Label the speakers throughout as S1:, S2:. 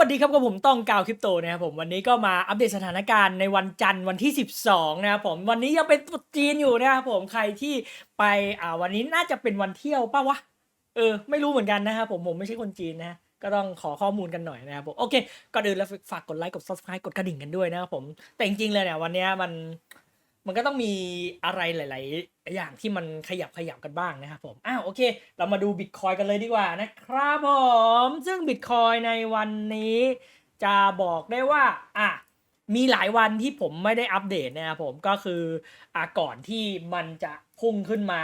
S1: วัสดีครับกับผมต้องกาวคริปโตนะครับผมวันนี้ก็มาอัปเดตสถานการณ์ในวันจันทร์วันที่ 12นะครับผมวันนี้ยังเป็นตุจีนอยู่นะครับผมใครที่ไปอ่าวันนี้น่าจะเป็นวันเที่ยวป่าวะเออไม่รู้เหมือนกันนะครับผมผมไม่ใช่คนจีนนะก็ต้องขอข้อมูลกันหน่อยนะครับผมโอเคก่อนอื่นแล้วฝากกดไลค์กด subscribe กดกระดิ่งกันด้วยนะครับผมแต่จริงๆเลยเนี่ยวันนี้มัน มันก็ต้องมีอะไรหลาย ๆ อย่างที่มันขยับขยับกันบ้างนะครับผมอ้าวโอเค เรามาดูบิตคอยกันเลยดีกว่านะครับผม ซึ่งบิตคอยในวันนี้จะบอกได้ว่าอะมีหลายวันที่ผมไม่ได้อัปเดตนะครับผมก็คืออะก่อนที่มันจะพุ่งขึ้นมา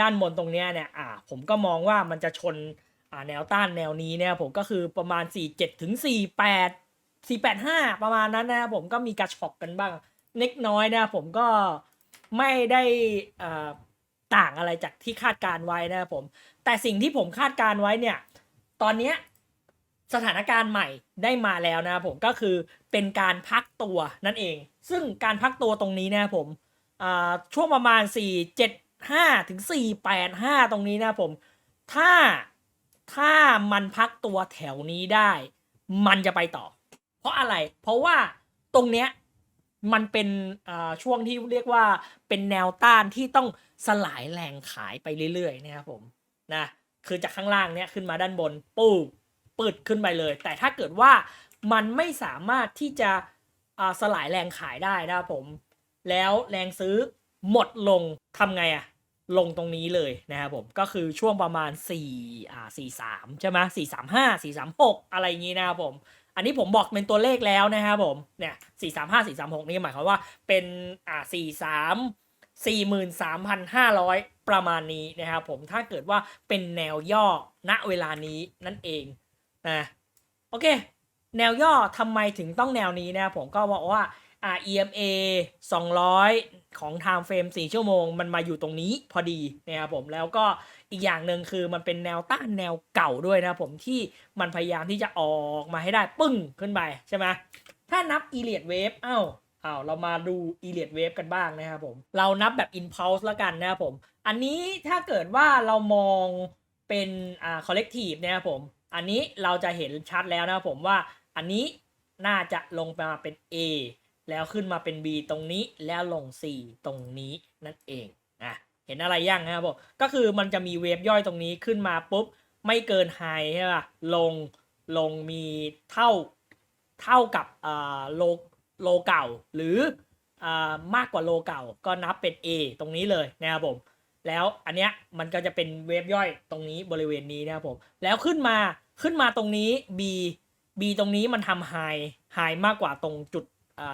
S1: ด้านบนตรงเนี้ยเนี่ยอะผมก็มองว่ามันจะชนอ่าแนวต้านแนวนี้เนี่ยผมก็คือประมาณ 47ถึง48 485 ประมาณนั้นนะครับผมก็มีกระชอกกันบ้าง เล็กน้อยนะผมก็ไม่ได้ต่างอะไรจากที่คาดการไว้นะผม แต่สิ่งที่ผมคาดการไว้เนี่ย ตอนนี้สถานการณ์ใหม่ได้มาแล้วนะผมก็คือเป็นการพักตัวนั่นเอง ซึ่งการพักตัวตรงนี้นะผมช่วงประมาณ 4 7 5ถึง4 8 5 ตรงนี้นะผม ถ้าถ้ามันพักตัวแถวนี้ได้ มันจะไปต่อ เพราะอะไรเพราะว่าตรงเนี้ย มันเป็นช่วงที่เรียกว่าเป็นแนวต้านที่ต้องสลายแรงขายไปเรื่อยๆนะครับผมนะคือจากข้างล่างเนี้ยขึ้นมาด้านบนปุ๊บปืดขึ้นไปเลย แต่ถ้าเกิดว่ามันไม่สามารถที่จะสลายแรงขายได้นะครับผม แล้วแรงซื้อหมดลงทำไงอะลงตรงนี้เลยนะครับผมก็คือช่วงประมาณ4อ่า43 ใช่ไหม435 436 อะไรอย่างนี้นะครับผม อันนี้ผมบอกเป็นตัวเลขแล้วนะครับผมเนี่ยสี่สามห้าสี่สามหกนี่หมายความว่าเป็นอ่าสี่สามสี่หมื่นสามพันห้าร้อยประมาณนี้นะครับผมถ้าเกิดว่าเป็นแนวย่อณเวลานี้นั่นเองนะโอเค แนวย่อทำไมถึงต้องแนวนี้นะครับผมก็บอกว่าอ่า EMA 200 ของ time frame 4 ชั่วโมง มันมาอยู่ตรงนี้พอดีนะครับผมแล้วก็อีกอย่างหนึ่งคือมันเป็นแนวต้านแนวเก่าด้วยนะผมที่มันพยายามที่จะออกมาให้ได้ปึ้งขึ้นไปใช่ไหมถ้านับ e l i o t Wave อ้าวอ้าวเรามาดู e l i o t Wave กันบ้างนะครับผมเรานับแบบ impulse แล้วกันนะครับผมอันนี้ถ้าเกิดว่าเรามองเป็นอ่า collective นะครับผมอันนี้เราจะเห็นชัดแล้วนะครับผมว่าอันนี้น่าจะลงมาเป็น A แล้วขึ้นมาเป็น B ตรงนี้แล้วลง C ตรงนี้นั่นเองอะเห็นอะไรยังนะครับผมก็คือมันจะมีเวฟย่อยตรงนี้ขึ้นมาปุ๊บไม่เกินไฮใช่ป่ะลงลงมีเท่าเท่ากับอ่าโลโลเก่าหรืออ่ามากกว่าโลเก่าก็นับเป็น A ตรงนี้เลยนะครับผมแล้วอันเนี้ยมันก็จะเป็นเวฟย่อยตรงนี้บริเวณนี้นะครับผมแล้วขึ้นมาขึ้นมาตรงนี้ B B ตรงนี้มันทำไฮไฮมากกว่าตรงจุด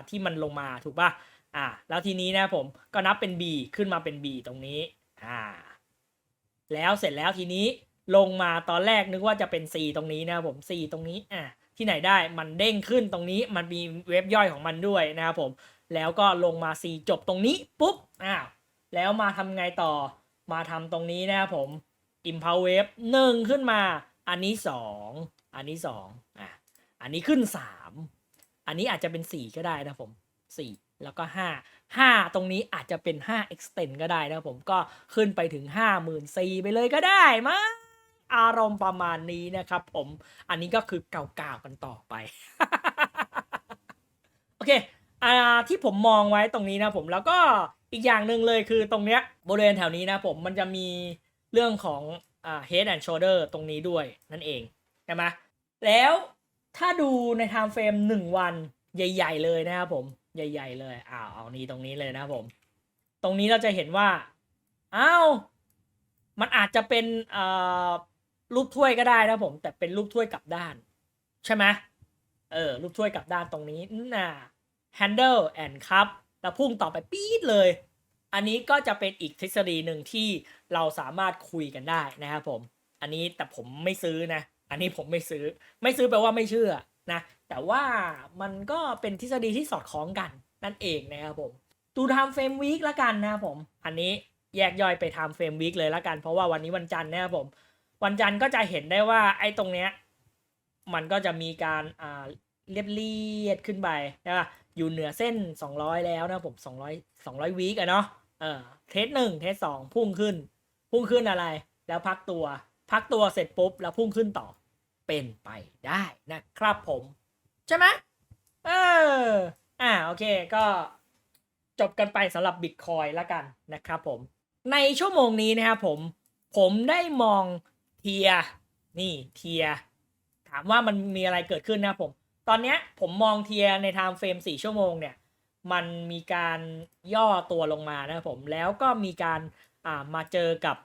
S1: ที่มันลงมาถูกป่ะอ่าแล้วทีนี้นะผมก็นับเป็น B ขึ้นมาเป็น B ตรงนี้อ่าแล้วเสร็จแล้วทีนี้ลงมาตอนแรกนึกว่าจะเป็น C ตรงนี้นะผม C ตรงนี้อ่าที่ไหนได้มันเด้งขึ้นตรงนี้มันมีเว็บย่อยของมันด้วยนะครับผมแล้วก็ลงมา C จบตรงนี้ปุ๊บอ้าวแล้วมาทำไงต่อ มาทำตรงนี้นะครับผม impulse wave หนึ่งขึ้นมา อันนี้สองอันนี้สองอะอันนี้ขึ้นสาม อันนี้อาจจะเป็นสี่ก็ได้นะผมสี่แล้วก็ห้าห้าตรงนี้อาจจะเป็นห้า extend ก็ได้นะผมก็ขึ้นไปถึงห้าหมื่นซีไปเลยก็ได้มั้งอารมณ์ประมาณนี้นะครับผมอันนี้ก็คือเก่าๆกันต่อไป โอเคอ่าที่ผมมองไว้ตรงนี้นะผมแล้วก็อีกอย่างหนึ่งเลยคือตรงเนี้ยบริเวณแถวนี้นะผมมันจะมีเรื่องของอ่า head and shoulder ตรงนี้ด้วยนั่นเองใช่ไหมแล้ว ถ้าดูใน time frame หนึ่งวันใหญ่ ๆ เลยนะครับผมใหญ่ ๆ เลยอ้าวเอานี่ตรงนี้เลยนะครับผม ตรงนี้เราจะเห็นว่าอ้าวมันอาจจะเป็นรูปถ้วยก็ได้นะผม แต่เป็นรูปถ้วยกลับด้าน ใช่ไหมเออรูปถ้วยกลับด้านตรงนี้น่ะ handle and cup แล้วพุ่งต่อไปปี๊ดเลย อันนี้ก็จะเป็นอีกทฤษฎีหนึ่งที่เราสามารถคุยกันได้นะครับผม อันนี้แต่ผมไม่ซื้อนะ อันนี้ผมไม่ซื้อ ไม่ซื้อแปลว่าไม่เชื่อนะ แต่ว่ามันก็เป็นทฤษฎีที่สอดคล้องกันนั่นเองนะครับผมดู time frame week ละกันนะครับผม อันนี้แยกย่อยไป time frame week เลยละกัน เพราะว่าวันนี้วันจันทร์นะครับผม วันจันทร์ก็จะเห็นได้ว่าไอ้ตรงเนี้ยมันก็จะมีการอ่าเรียบเรียดขึ้นไปใช่ปะอยู่เหนือเส้น 200 แล้วนะผม 200 200วีกอะเนาะเออเทสหนึ่งเทสสองพุ่งขึ้น พุ่งขึ้นอะไร แล้วพักตัว พักตัวเสร็จปุ๊บแล้วพุ่งขึ้นต่อเป็นไปได้นะครับผม ใช่ไหมเอออ่าโอเคก็จบกันไปสำหรับบิตคอยละกันนะครับผม ในชั่วโมงนี้นะครับผม ผมได้มองเทียนี่เทียถามว่ามันมีอะไรเกิดขึ้นนะผม ตอนเนี้ยผมมองเทียในไทม์เฟรม4ชั่วโมงเนี่ย มันมีการย่อตัวลงมานะครับผมแล้วก็มีการอ่ามาเจอกับ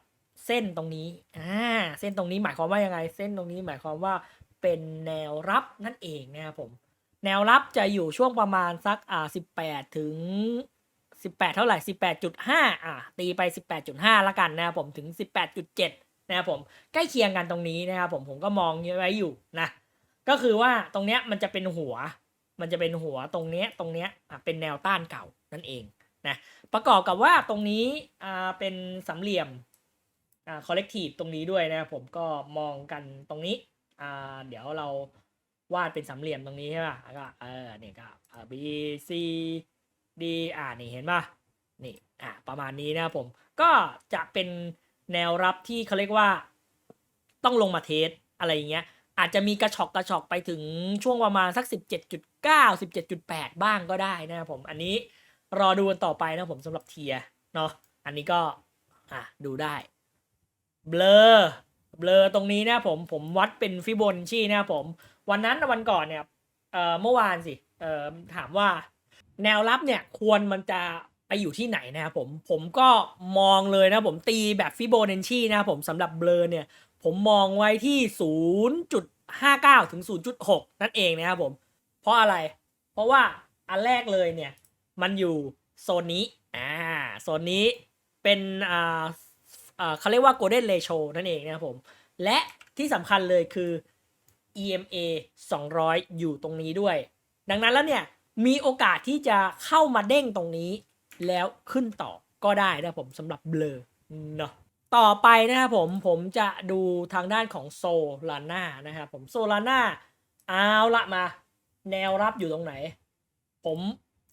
S1: เส้นตรงนี้อ่าเส้นตรงนี้หมายความว่ายังไง เส้นตรงนี้หมายความว่าเป็นแนวรับนั่นเองนะครับผม แนวรับจะอยู่ช่วงประมาณสักอ่า18ถึง18เท่าไหร่18.5อ่าตีไป18.5ละกันนะครับผมถึง18.7นะครับผมใกล้เคียงกันตรงนี้นะครับผมผมก็มองไว้อยู่นะก็คือว่าตรงเนี้ยมันจะเป็นหัว มันจะเป็นหัวตรงเนี้ยตรงเนี้ยอะเป็นแนวต้านเก่านั่นเองนะประกอบกับว่าตรงนี้อ่าเป็นสามเหลี่ยม อ่า collective ตรงนี้ด้วยนะครับผมก็มองกันตรงนี้อ่าเดี๋ยวเราวาดเป็นสามเหลี่ยมตรงนี้ใช่ป่ะก็เออนี่ก็ B C D อ่านี่เห็นป่ะนี่อ่าประมาณนี้นะครับผมก็จะเป็นแนวรับที่เขาเรียกว่าต้องลงมาเทสอะไรอย่างเงี้ยอาจจะมีกระชอกกระชอกไปถึงช่วงประมาณสัก 17.9 17.8 บ้างก็ได้นะครับผมอันนี้รอดูกันต่อไปนะผมสำหรับเทียเนาะอันนี้ก็อะดูได้ เบลอเบลอตรงนี้นะผมผมวัดเป็นฟิโบนัชชีนะผม วันนั้นวันก่อนเนี่ยเอ่อเมื่อวานสิเอ่อถามว่า แนวรับเนี่ยควรมันจะไปอยู่ที่ไหนนะครับผมผมก็มองเลยนะผมตีแบบฟิโบนัชชีนะครับผมสำหรับเบลอเนี่ย ผมมองไว้ที่ 0.59 ถึง 0.6 นั่นเองนะครับผม เพราะอะไร เพราะว่าอันแรกเลยเนี่ย มันอยู่โซนนี้อ่าโซนนี้เป็นอ่า เขาเรียกว่า golden ratio นั่นเองนะครับผม และที่สำคัญเลยคือ EMA 200 อยู่ตรงนี้ด้วย ดังนั้นแล้วเนี่ยมีโอกาสที่จะเข้ามาเด้งตรงนี้ แล้วขึ้นต่อก็ได้นะครับผมสำหรับเบลอเนาะต่อไปนะครับผมผมจะดูทางด้านของโซลาน่านะครับผมโซลาน่าเอาละมา แนวรับอยู่ตรงไหน ผม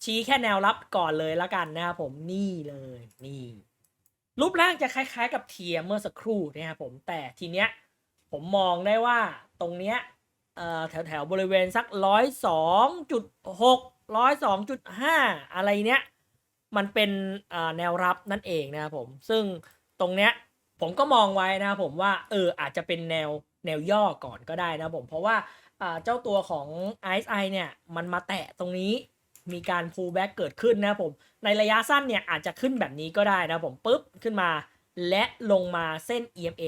S1: ชี้แค่แนวรับก่อนเลยละกันนะครับผมนี่เลยนี่ รูปร่างจะคล้ายๆ กับเทียเมื่อสักครู่นะครับผมแต่ทีเนี้ยผมมองได้ว่าตรงเนี้ยแถวแถวๆบริเวณสักร้อยสองจุดหกร้อยสองจุดห้าอะไรเนี้ยมันเป็นแนวรับนั่นเองนะครับผม ซึ่งตรงเนี้ยผมก็มองไว้นะครับผมว่าเอออาจจะเป็นแนวแนวย่อก่อนก็ได้นะผม เพราะว่าเจ้าตัวของ RSI เนี่ยมันมาแตะตรงนี้ มีการ pull back เกิดขึ้นนะผม ในระยะสั้นเนี่ยอาจจะขึ้นแบบนี้ก็ได้นะผมปุ๊บขึ้นมา และลงมาเส้น EMA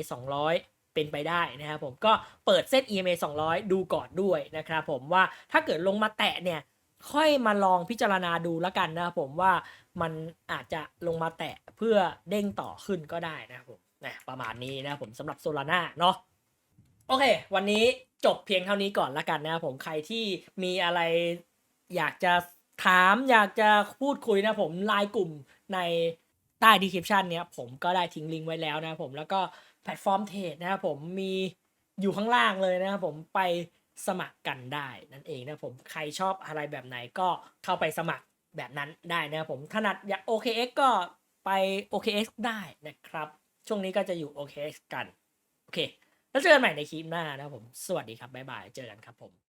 S1: 200 เป็นไปได้นะครับผมก็เปิดเส้น EMA 200 ดูก่อนด้วยนะครับผมว่าถ้าเกิดลงมาแตะเนี่ยค่อยมาลองพิจารณาดูแล้วกันนะครับผมว่ามันอาจจะลงมาแตะเพื่อเด้งต่อขึ้นก็ได้นะครับผมนะประมาณนี้นะครับผมสำหรับโซลาร่าเนาะโอเค วันนี้จบเพียงเท่านี้ก่อนละกันนะครับผมใครที่มีอะไรอยากจะ ถามอยากจะพูดคุยนะผมไลน์กลุ่มในใต้ดีคริปชันเนี้ยผมก็ได้ทิ้งลิงก์ไว้แล้วนะผมแล้วก็แพลตฟอร์มเทรดนะครับผมมีอยู่ข้างล่างเลยนะครับผมไปสมัครกันได้นั่นเองนะผมใครชอบอะไรแบบไหนก็เข้าไปสมัครแบบนั้นได้นะครับผมถนัดอยาก OKX ก็ไป OKX ได้นะครับ ช่วงนี้ก็จะอยู่ OKX กัน โอเค แล้วเจอกันใหม่ในคลิปหน้านะครับผม สวัสดีครับ บ๊ายบาย เจอกันครับผม